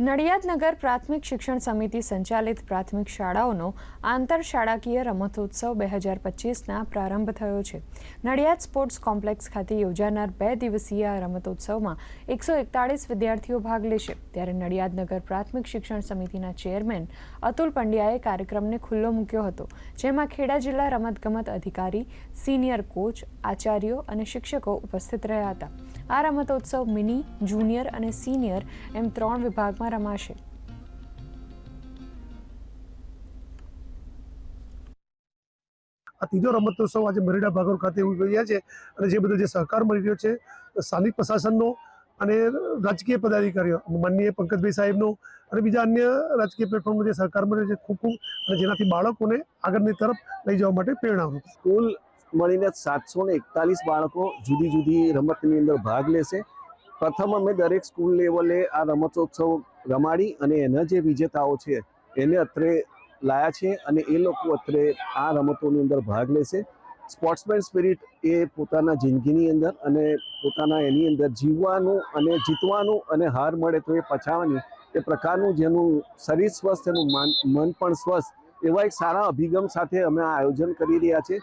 નડિયાદનગર પ્રાથમિક શિક્ષણ સમિતિ સંચાલિત પ્રાથમિક શાળાઓનો આંતર શાળાકીય રમતોત્સવ બે હજાર પચીસના પ્રારંભ થયો છે. નડિયાદ સ્પોર્ટ્સ કોમ્પ્લેક્સ ખાતે યોજાનાર બે દિવસીય આ રમતોત્સવમાં એકસો એકતાળીસ વિદ્યાર્થીઓ ભાગ લેશે. ત્યારે નડિયાદનગર પ્રાથમિક શિક્ષણ સમિતિના ચેરમેન અતુલ પંડ્યાએ કાર્યક્રમને ખુલ્લો મૂક્યો હતો, જેમાં ખેડા જિલ્લા રમતગમત અધિકારી, સિનિયર કોચ, આચાર્યો અને શિક્ષકો ઉપસ્થિત રહ્યા હતા. આ રમતોત્સવ મિની જુનિયર અને સિનિયર એમ ત્રણ વિભાગમાં રમાશે. આ ત્રીજો રમતોત્સવ આજે મરીડા ભાગોળ ખાતે ઉજવાઈ છે અને જે બધો જે સહકાર મળી રહ્યો છે સ્થાનિક પ્રશાસનનો અને રાજકીય પદાધિકારીઓ માનનીય પંકજભાઈ સાહેબનો અને બીજા અન્ય રાજકીય પ્લેટફોર્મનો જે સહકાર મળ્યો છે ખૂબ ખૂબ અને જેનાથી બાળકોને આગળની તરફ લઈ જવા માટે પ્રેરણા કુલ મળીને સાતસો ને એકતાલીસ બાળકો જુદી જુદી રમતની અંદર ભાગ લેશે. પ્રથમ અમે દરેક સ્કૂલ લેવલે આ રમતોત્સવ રમાડી અને એના જે વિજેતાઓ છે, એને અત્રે લાયા છે અને એ લોકો અત્રે આ રમતોની અંદર ભાગ લેશે. સ્પોર્ટ્સમેન સ્પિરિટ એ પોતાના જિંદગીની અંદર અને પોતાના એની અંદર જીવવાનું અને જીતવાનું અને હાર મળે તો એ પછાવાની એ પ્રકારનું જેનું શરીર સ્વસ્થ, એનું મન પણ સ્વસ્થ એવા એક સારા અભિગમ સાથે અમે આ આયોજન કરી રહ્યા છે.